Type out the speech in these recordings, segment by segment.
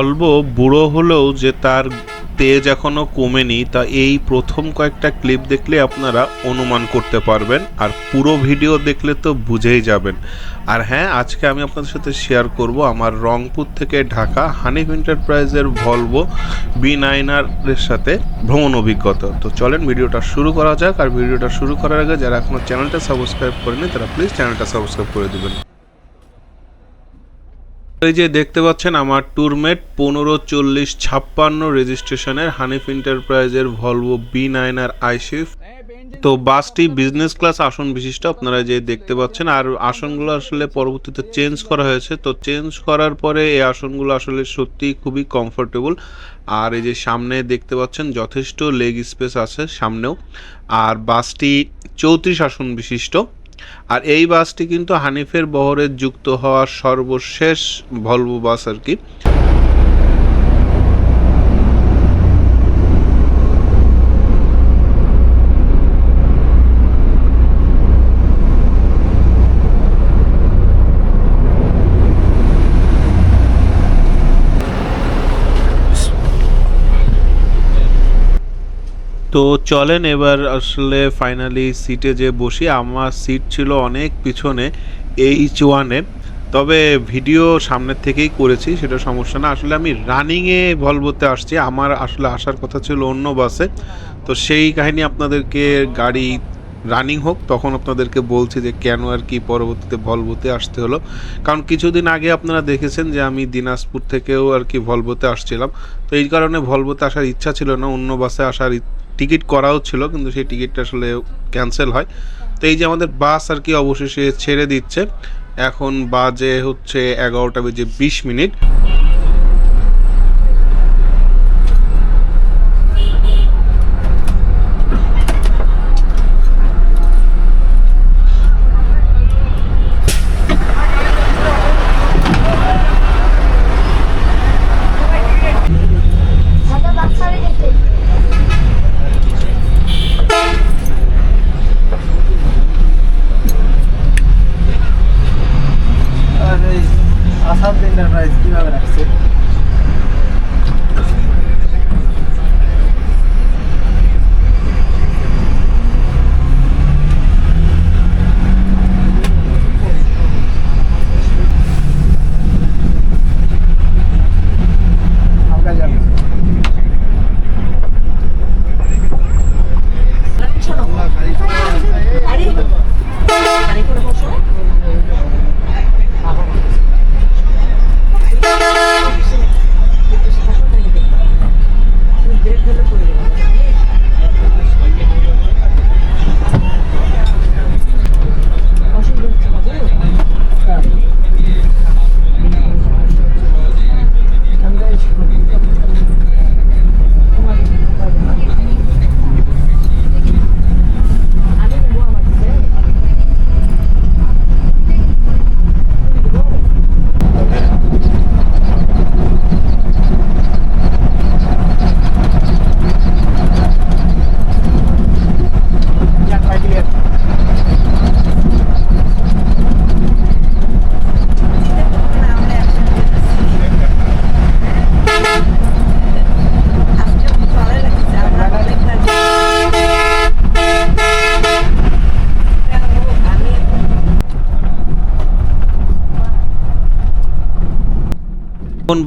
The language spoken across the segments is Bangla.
বলব বুড়ো হলেও যে তার তেজ এখনও কমেনি, তা এই প্রথম কয়েকটা ক্লিপ দেখলে আপনারা অনুমান করতে পারবেন আর পুরো ভিডিও দেখলে তো বুঝেই যাবেন। আর হ্যাঁ আজকে আমি আপনাদের সাথে শেয়ার করব আমার রংপুর থেকে ঢাকা হানিফ এন্টারপ্রাইজের ভলভো বি নাইনারের সাথে ভ্রমণ অভিজ্ঞতা। তো চলেন ভিডিওটা শুরু করা যাক, আর ভিডিওটা শুরু করার আগে যারা এখনও চ্যানেলটা সাবস্ক্রাইব করেনি তারা প্লিজ চ্যানেলটা সাবস্ক্রাইব করে দেবেন। এই যে দেখতে পাচ্ছেন, আমার ট্যুরমেট পনেরো, চল্লিশ, ছাপ্পান্ন রেজিস্ট্রেশনের হানিফ এন্টারপ্রাইজের ভলভো বি নাইন আর আইসিফ তো বাসটি বিজনেস ক্লাস আসন বিশিষ্ট, আপনারা যে দেখতে পাচ্ছেন। আর আসনগুলো আসলে পরবর্তীতে চেঞ্জ করা হয়েছে। তো চেঞ্জ করার পরে এই আসনগুলো আসলে সত্যি খুবই কমফোর্টেবল আর এই যে সামনে দেখতে পাচ্ছেন, যথেষ্ট লেগ স্পেস আছে সামনেও। আর বাসটি চৌত্রিশ আসন বিশিষ্ট। আর এই বাসটি কিন্তু হানিফের বহরে যুক্ত হওয়ার সর্বশেষ ভলভো বাস আর কি। তো চলেন এবার আসলে ফাইনালি সিটে যে বসি, আমার সিট ছিল অনেক পিছনে এইচ ওয়ানে তবে ভিডিও সামনের থেকেই করেছি, সেটা সমস্যা না। আসলে আমি রানিংয়ে ভলভোতে আসছি, আমার আসলে আসার কথা ছিল অন্য বাসে তো সেই কাহিনী আপনাদেরকে গাড়ি রানিং হোক, তখন আপনাদেরকে বলছি যে কেন আর কি পরবর্তীতে ভলভোতে আসতে হলো। কারণ কিছুদিন আগে আপনারা দেখেছেন যে আমি দিনাজপুর থেকেও আর কি ভলভোতে আসছিলাম। তো এই কারণে ভলভোতে আসার ইচ্ছা ছিল না, অন্য বাসে আসার টিকিট করাও ছিল, কিন্তু সেই টিকিটটা আসলে ক্যান্সেল হয়। তো এই যে আমাদের বাস আর কি অবশেষে ছেড়ে দিচ্ছে, এখন বাজে হচ্ছে এগারোটা বেজে বিশ মিনিট।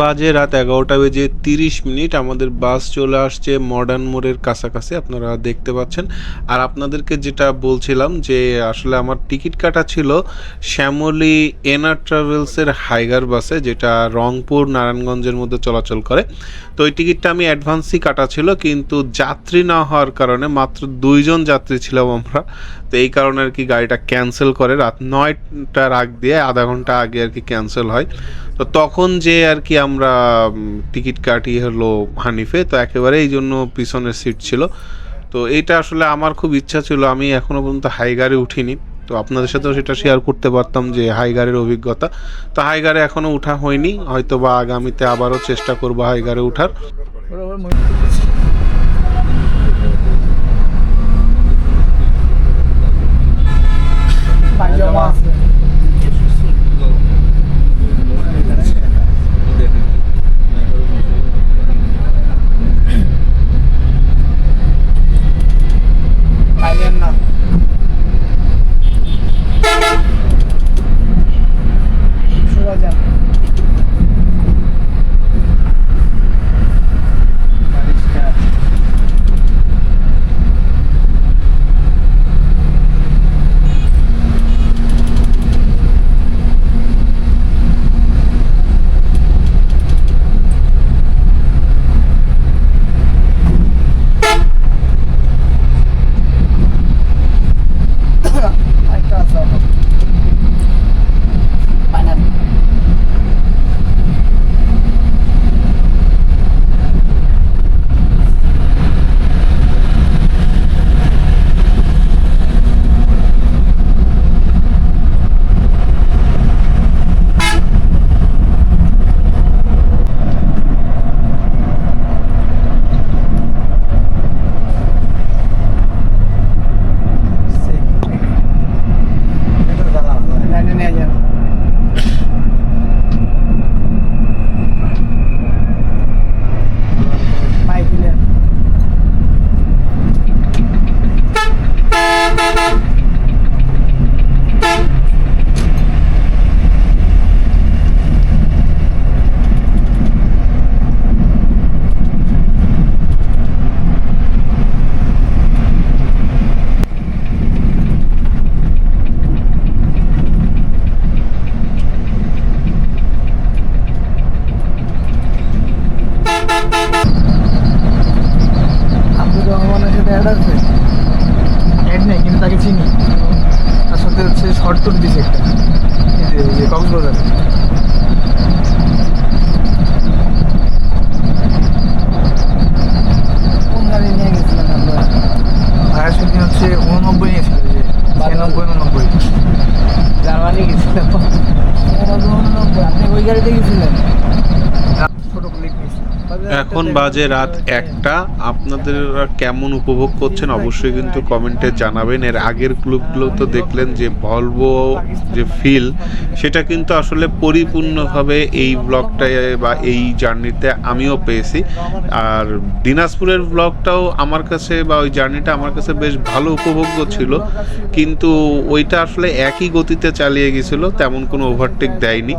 বাজে রাত এগারোটা বেজে তিরিশ মিনিট। আমাদের বাস চলে আসছে মডার্ন মোড়ের কাছাকাছি, আপনারা দেখতে পাচ্ছেন। আর আপনাদেরকে যেটা বলছিলাম যে, আসলে আমার টিকিট কাটা ছিল শ্যামলী এনার ট্রাভেলসের হাইগার বাসে, যেটা রংপুর নারায়ণগঞ্জের মধ্যে চলাচল করে। তো ওই টিকিটটা আমি অ্যাডভান্সই কাটা ছিল, কিন্তু যাত্রী না হওয়ার কারণে মাত্র দুইজন যাত্রী ছিলাম আমরা। তো এই কারণে আর কি গাড়িটা ক্যান্সেল করে রাত নয়টার আগ দিয়ে আধা ঘণ্টা আগে আর কি ক্যান্সেল হয়। তো তখন যে আর কি আমরা টিকিট কাটি হলো হানিফে, তো একেবারে এই জন্য পিছনের সিট ছিল। তো এইটা আসলে আমার খুব ইচ্ছা ছিল, আমি এখনও পর্যন্ত হাই হাইগারে উঠিনি। তো আপনাদের সাথেও সেটা শেয়ার করতে পারতাম যে হাইগারের অভিজ্ঞতা। তো হাইগারে এখনও উঠা হয়নি হয়তো বা আগামীতে আবারও চেষ্টা করব হাইগারে উঠার। 感觉吗？অ্যাড আছে অ্যাড নেই কিন্তু তাকে চিনি। তার সাথে হচ্ছে শর্ট টুর দিছে একটা। যে- কক্সবাজার। কোন গাড়ি নিয়ে গেছিলেন আপনারা? ভাইয়া সেদিন হচ্ছে উননব্বই নিয়েছিল যে ছিয়ানব্বই উননব্বই। জার্মানি গেছিলাম আপনি ওই গাড়িতে গেছিলেন? এখন বাজে রাত একটা। আপনাদের কেমন উপভোগ করছেন অবশ্যই কিন্তু কমেন্টে জানাবেন। এর আগের ক্লুপগুলো তো দেখলেন যে ভলভো যে ফিল সেটা কিন্তু আসলে পরিপূর্ণভাবে এই ব্লগটায় বা এই জার্নিতে আমিও পেয়েছি। আর দিনাজপুরের ব্লগটাও আমার কাছে বা ওই জার্নিটা আমার কাছে বেশ ভালো উপভোগ্য ছিল। কিন্তু ওইটা আসলে একই গতিতে চালিয়ে গেছিল তেমন কোনো ওভারটেক দেয়নি।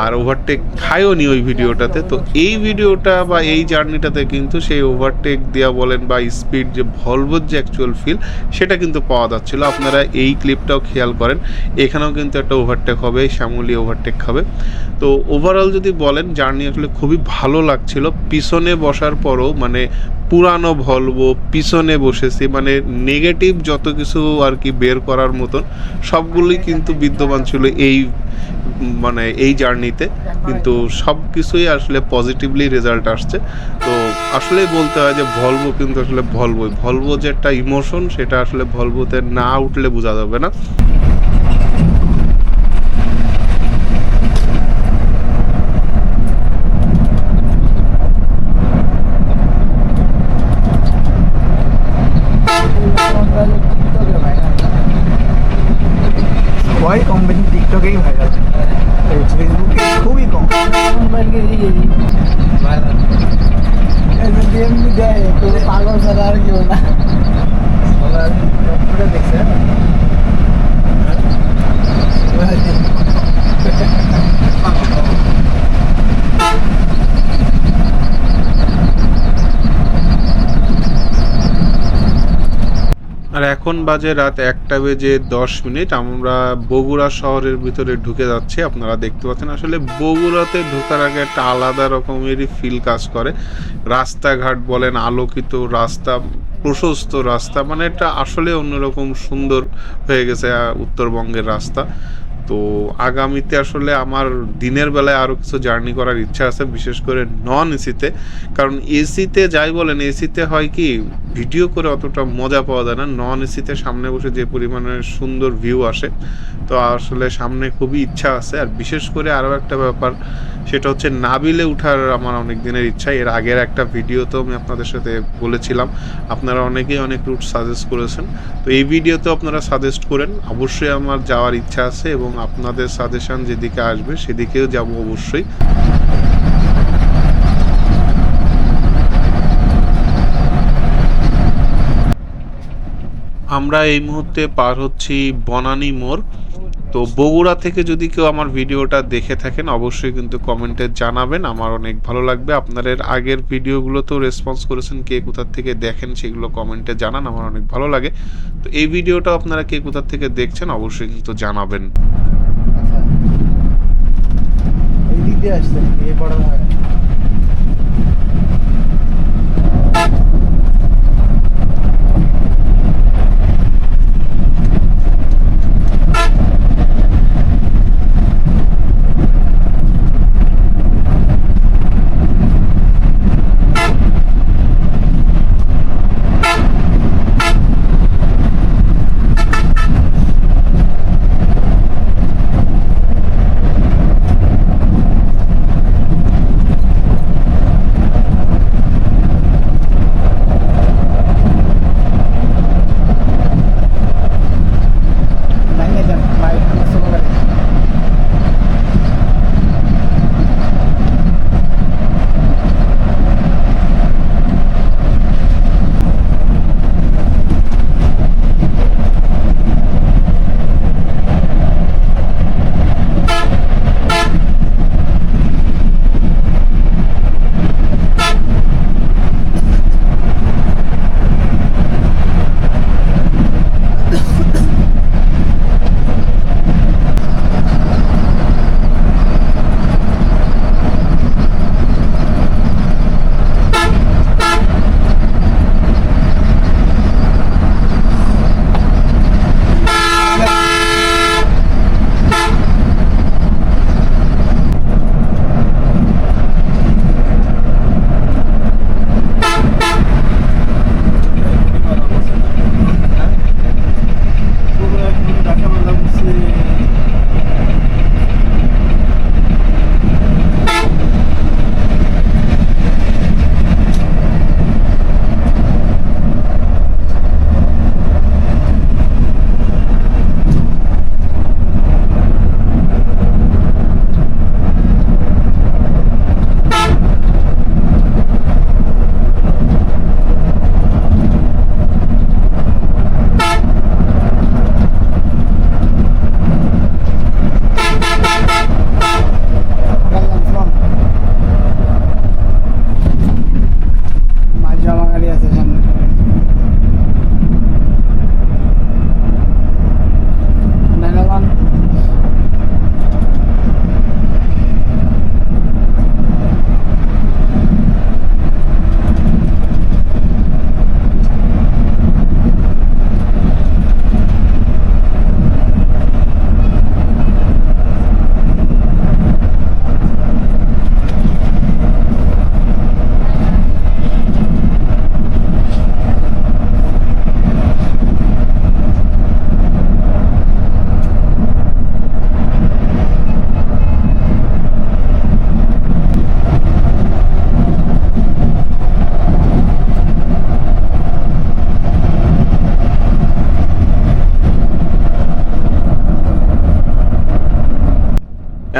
আর ওভারটেক খায়ও নি ওই ভিডিওটাতে। তো এই ভিডিওটা বা এই জার্নিটাতে কিন্তু সেই ওভারটেক দেওয়া বলেন বা স্পিড যে ভলভোর যে অ্যাকচুয়াল ফিল সেটা কিন্তু পাওয়া যাচ্ছিল। আপনারা এই ক্লিপটাও খেয়াল করেন। এখানেও কিন্তু একটা ওভারটেক হবে, শ্যামলি ওভারটেক খাবে। তো ওভারঅল যদি বলেন, জার্নি আসলে খুবই ভালো লাগছিল। পিছনে বসার পরও মানে পুরানো ভলভো, পিছনে বসেছি মানে নেগেটিভ যত কিছু আর কি বের করার মতন, সবগুলোই কিন্তু বিদ্যমান ছিল এই মানে এই জার্নিতে। কিন্তু সব কিছুই আসলে পজিটিভলি রেজাল্ট আসছে। তো আসলে বলতে হয় যে ভলভো কিন্তু আসলে ভলভোই ভলভো যে একটা ইমোশন সেটা আসলে ভলভোতে না উঠলে বোঝা যাবে না সবাই কম বেশি টিকটকেই ভাইরাল ফেসবুকে খুবই কম এমনি দেয় কেউ পাগল ছাড়া আর কেউ না দেখছে আর এখন বাজে রাত একটা বেজে দশ মিনিট। আমরা বগুড়া শহরের ভিতরে ঢুকে যাচ্ছি, আপনারা দেখতে পাচ্ছেন। আসলে বগুড়াতে ঢোকার আগে একটা আলাদা রকমেরই ফিল কাজ করে। রাস্তাঘাট বলেন, আলোকিত রাস্তা, প্রশস্ত রাস্তা মানে এটা আসলে অন্যরকম সুন্দর হয়ে গেছে উত্তরবঙ্গের রাস্তা। তো আগামীতে আসলে আমার দিনের বেলায় আরও কিছু জার্নি করার ইচ্ছা আছে, বিশেষ করে নন এসিতে কারণ এসিতে যাই বলেন এসিতে হয় কি ভিডিও করে অতটা মজা পাওয়া যায় না। নন এসিতে সামনে বসে যে পরিমাণে সুন্দর ভিউ আসে, তো আসলে সামনে খুবই ইচ্ছা আছে। আর বিশেষ করে আরও একটা ব্যাপার, সেটা হচ্ছে নাবিলে উঠার আমার অনেক দিনের ইচ্ছা। এর আগের একটা ভিডিও তো আমি আপনাদের সাথে বলেছিলাম। আপনারা অনেকেই অনেক রুট সাজেস্ট করেছেন। তো এই ভিডিওতে আপনারা সাজেস্ট করেন। অবশ্যই আমার যাওয়ার ইচ্ছা আছে এবং আপনাদের সাজেশন যেদিকে আসবে সেদিকেও যাব অবশ্যই। আমরা এই মুহূর্তে পার হচ্ছি বনানী মোড়। তো বগুড়া থেকে যদি কেউ আমার ভিডিওটা দেখে থাকেন, অবশ্যই কিন্তু কমেন্টে জানাবেন। আমার অনেক ভালো লাগবে। আপনাদের আগের ভিডিওগুলোতেও রেসপন্স করেছেন, কে কোথার থেকে দেখেন সেগুলো কমেন্টে জানান, আমার অনেক ভালো লাগে। তো এই ভিডিওটা আপনারা কে কোথার থেকে দেখছেন, অবশ্যই কিন্তু জানাবেন। আচ্ছা। এই দিক দিয়ে আসছেন এই বড়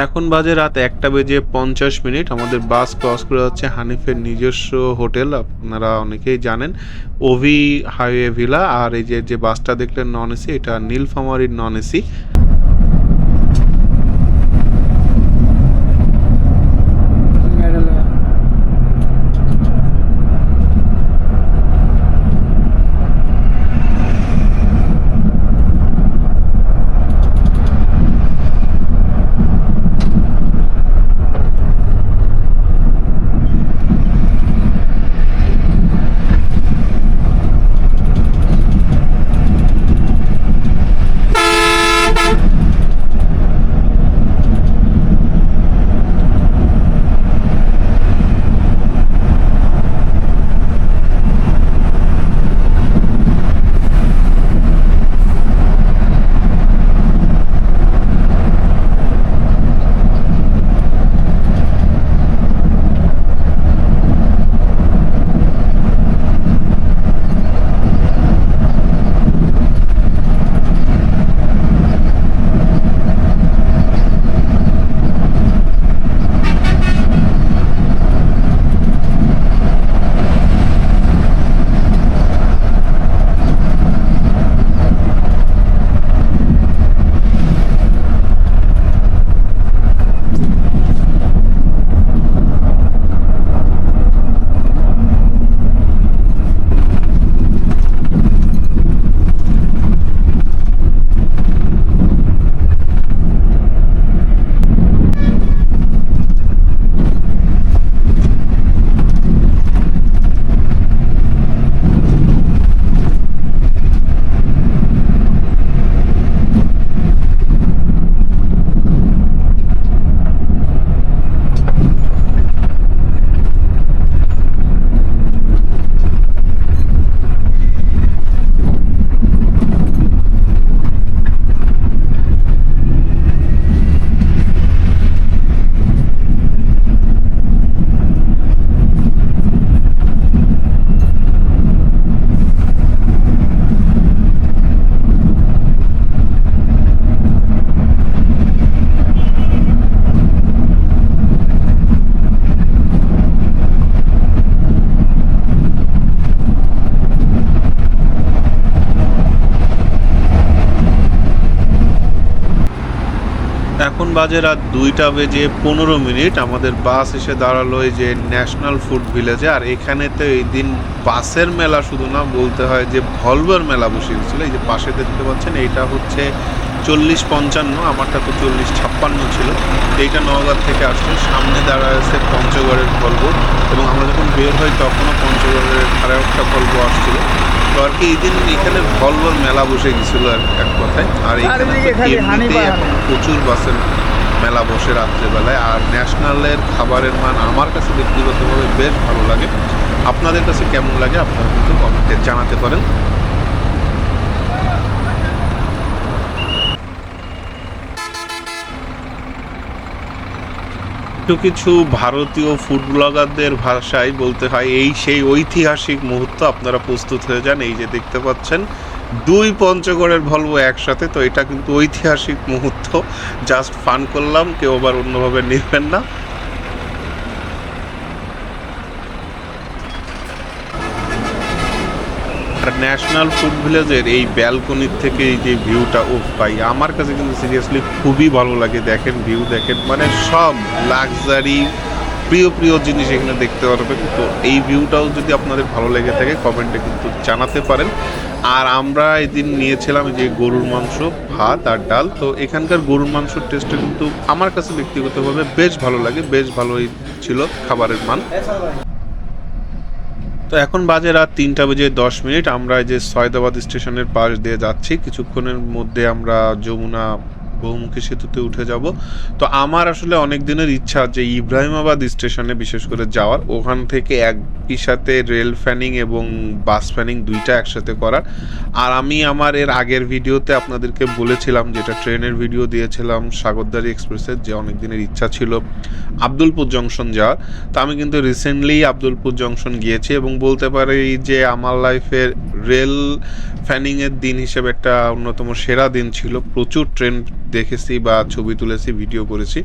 এখন বাজে রাত একটা বেজে পঞ্চাশ মিনিট। আমাদের বাস ক্রস করে যাচ্ছে হানিফের নিজস্ব হোটেল, আপনারা অনেকেই জানেন। ওভি হাইওয়ে ভিলা, আর এই যে যে বাসটা দেখলেন নন এসি, এটা নীলফামারির নন এসি। বাজে রাত দুইটা বেজে পনেরো মিনিট। আমাদের বাস এসে দাঁড়াল এই যে ন্যাশনাল ফুড ভিলেজে। আর এখানে তো এই দিন বাসের মেলা শুধু না বলতে হয় যে ভলভোর মেলা বসে গেছিল এই যে পাশে দেখতে পাচ্ছেন এইটা হচ্ছে চল্লিশ পঞ্চান্ন আমারটা তো চল্লিশ ছাপ্পান্ন ছিল। এইটা নওগাঁ থেকে আসছে। সামনে দাঁড়ায় আছে পঞ্চগড়ের ভলভো। এবং আমরা যখন বের হই তখনও পঞ্চগড়ের আরও একটা ভলভো আসছিল। তো আর কি এই দিন এখানে ভলভোর মেলা বসে গেছিল আর এক কথায়। আর। এখন প্রচুর বাসের মেলা বসে রাত্রেবেলায়। আর ন্যাশনালের খাবারের মান আমার কাছে ব্যক্তিগতভাবে বেশ ভালো লাগে। আপনাদের কাছে কেমন লাগে আপনারা কিন্তু কমেন্টে জানাতে পারেন। কিছু কিছু ভারতীয় ফুড ব্লগারদের ভাষায় বলতে হয়, এই সেই ঐতিহাসিক মুহূর্ত আপনারা প্রস্তুত হয়ে যান। এই যে দেখতে পাচ্ছেন দুই পঞ্চগড়ের ভলভো একসাথে, তো এটা কিন্তু ঐতিহাসিক মুহূর্ত। জাস্ট ফান করলাম, কেউ আবার অন্যভাবে নেবেন না। ন্যাশনাল ফুড ভিলেজের এই ব্যালকনির থেকে এই যে ভিউটা ও পাই আমার কাছে কিন্তু সিরিয়াসলি খুবই ভালো লাগে। দেখেন ভিউ দেখেন মানে সব লাক্সারি প্রিয় প্রিয় জিনিস এখানে দেখতে পারবেন। তো এই ভিউটাও যদি আপনাদের ভালো লেগে থাকে, কমেন্টে কিন্তু জানাতে পারেন। আর আমরা এদিন নিয়েছিলাম যে গরুর মাংস, ভাত আর ডাল। তো এখানকার গরুর মাংসের টেস্টটা কিন্তু আমার কাছে ব্যক্তিগতভাবে বেশ ভালো লাগে, বেশ ভালোই ছিল খাবারের মান। তো এখন বাজে রাত তিনটা বেজে দশ মিনিট। আমরা যে সয়দাবাদ স্টেশনের পাশ দিয়ে যাচ্ছি। কিছুক্ষণের মধ্যে আমরা যমুনা বহুমুখী সেতুতে উঠে যাব। তো আমার আসলে অনেক দিনের ইচ্ছা যে ইব্রাহিমাবাদ স্টেশনে বিশেষ করে যাওয়ার। ওখান থেকে একই সাথে রেল ফ্যানিং এবং বাস ফ্যানিং দুইটা একসাথে করার। আর আমি আমার এর আগের ভিডিওতে আপনাদেরকে বলেছিলাম, যেটা ট্রেনের ভিডিও দিয়েছিলাম সাগরদারি এক্সপ্রেসের, যে অনেক দিনের ইচ্ছা ছিল আব্দুলপুর জংশন যাওয়ার। তো আমি কিন্তু রিসেন্টলি আবদুলপুর জংশন গিয়েছি এবং বলতে পারি যে আমার লাইফের রেল ফ্যানিংয়ের দিন হিসেবে একটা অন্যতম সেরা দিন ছিল। প্রচুর ট্রেন দেখেছি বা ছবি তুলেছি ভিডিও করেছি।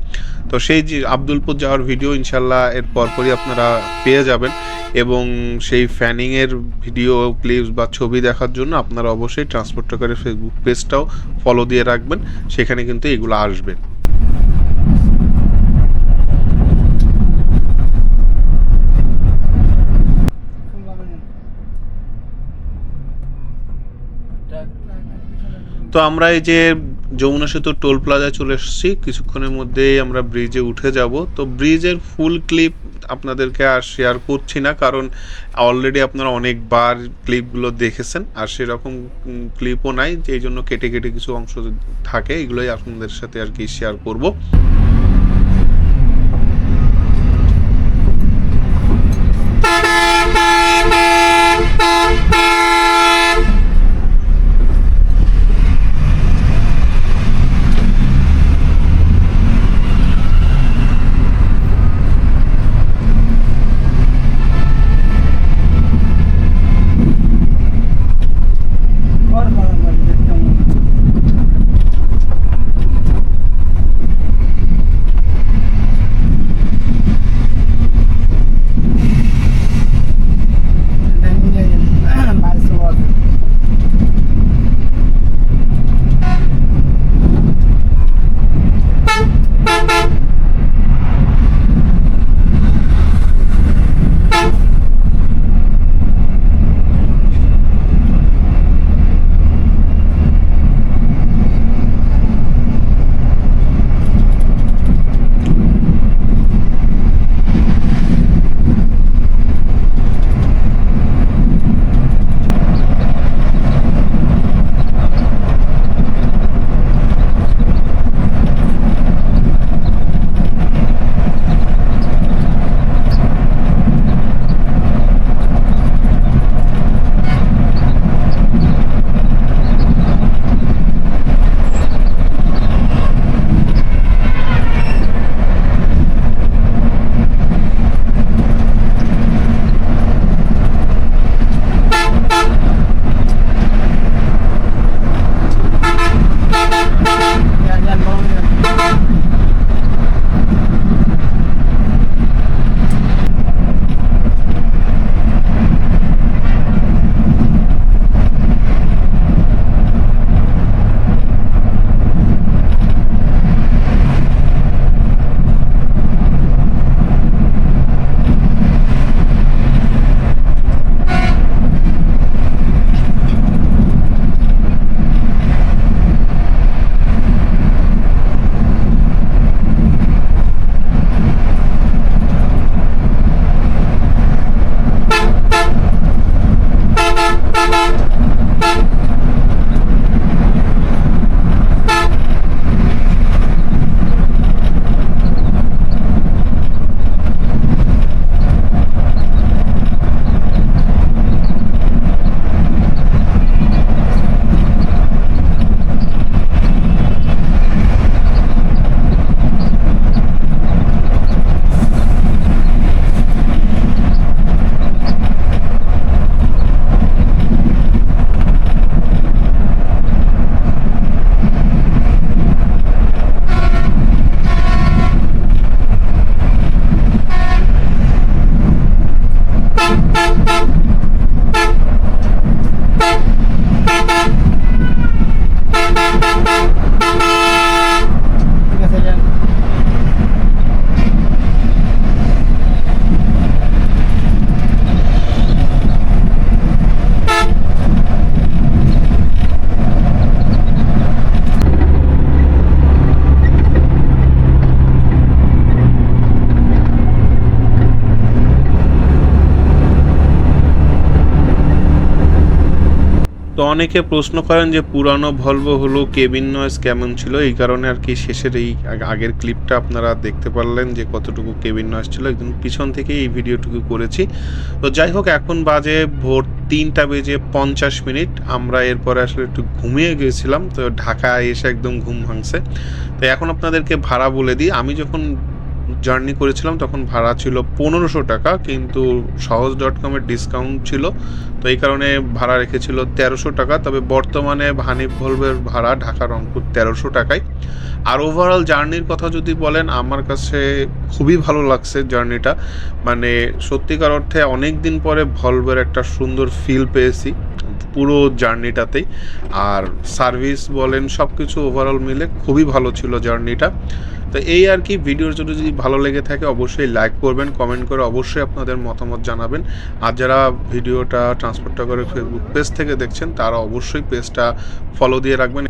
তো সেই যে আব্দুলপুর যাওয়ার ভিডিও ইনশাল্লাহ এর পরপরই আপনারা পেয়ে যাবেন। এবং সেই ফ্যানিংয়ের ভিডিও ক্লিপস বা ছবি দেখার জন্য আপনারা অবশ্যই ট্রান্সপোর্ট ট্রাকারের ফেসবুক পেজটাও ফলো দিয়ে রাখবেন। সেখানে কিন্তু এগুলো আসবে। তো আমরা এই যে যমুনা সেতু টোল প্লাজায় চলে এসেছি। কিছুক্ষণের মধ্যেই আমরা ব্রিজে উঠে যাব। তো ব্রিজের ফুল ক্লিপ আপনাদেরকে আর শেয়ার করছি না, কারণ অলরেডি আপনারা অনেকবার ক্লিপগুলো দেখেছেন, আর সেরকম ক্লিপও নাই, যেই জন্য কেটে কেটে কিছু অংশ থাকে, এগুলোই আপনাদের সাথে আর কি শেয়ার করব। অনেকে প্রশ্ন করেন যে পুরানো ভলভো হলো কেবিন নয়েজ কেমন ছিল? এই কারণে আর কি শেষের এই আগের ক্লিপটা আপনারা দেখতে পারলেন যে কতটুকু কেবিন নয়েজ ছিল। একদম পিছন থেকে এই ভিডিওটুকু করেছি। তো যাই হোক, এখন বাজে ভোর তিনটা বেজে পঞ্চাশ মিনিট। আমরা এরপরে আসলে একটু ঘুমিয়ে গিয়েছিলাম তো ঢাকায় এসে একদম ঘুম ভাঙছে। তো এখন আপনাদেরকে ভাড়া বলে দিই। আমি যখন জার্নি করেছিলাম, তখন ভাড়া ছিল পনেরোশো টাকা, কিন্তু সহজ ডট কমের ডিসকাউন্ট ছিল। তো এই কারণে ভাড়া রেখেছিল তেরোশো টাকা, তবে বর্তমানে হানিফ ভলভের ভাড়া ঢাকা রংপুর তেরোশো টাকায়। আর ওভারঅল জার্নির কথা যদি বলেন, আমার কাছে খুবই ভালো লাগছে জার্নিটা মানে সত্যিকার অর্থে অনেক দিন পরে ভলভের একটা সুন্দর ফিল পেয়েছি পুরো জার্নিটাতেই আর সার্ভিস বলেন সব কিছু ওভারঅল মিলে খুবই ভালো ছিল জার্নিটা তো এই আর কি ভিডিওর জন্য যদি ভালো লেগে থাকে, অবশ্যই লাইক করবেন কমেন্ট করে অবশ্যই আপনাদের মতামত জানাবেন। আর যারা ভিডিওটা ট্রান্সপোর্টটা করে ফেসবুক পেজ থেকে দেখছেন, তারা অবশ্যই পেজটা ফলো দিয়ে রাখবেন।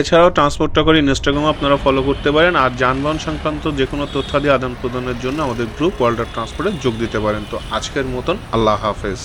এছাড়াও ট্রান্সপোর্টটা করে ইনস্টাগ্রামও আপনারা ফলো করতে পারেন। আর যানবাহন সংক্রান্ত যে কোনো তথ্যাদি আদান প্রদানের জন্য আমাদের গ্রুপ ওয়ার্ল্ড ট্রান্সপোর্টে যোগ দিতে পারেন। তো আজকের মতন আল্লাহ হাফেজ।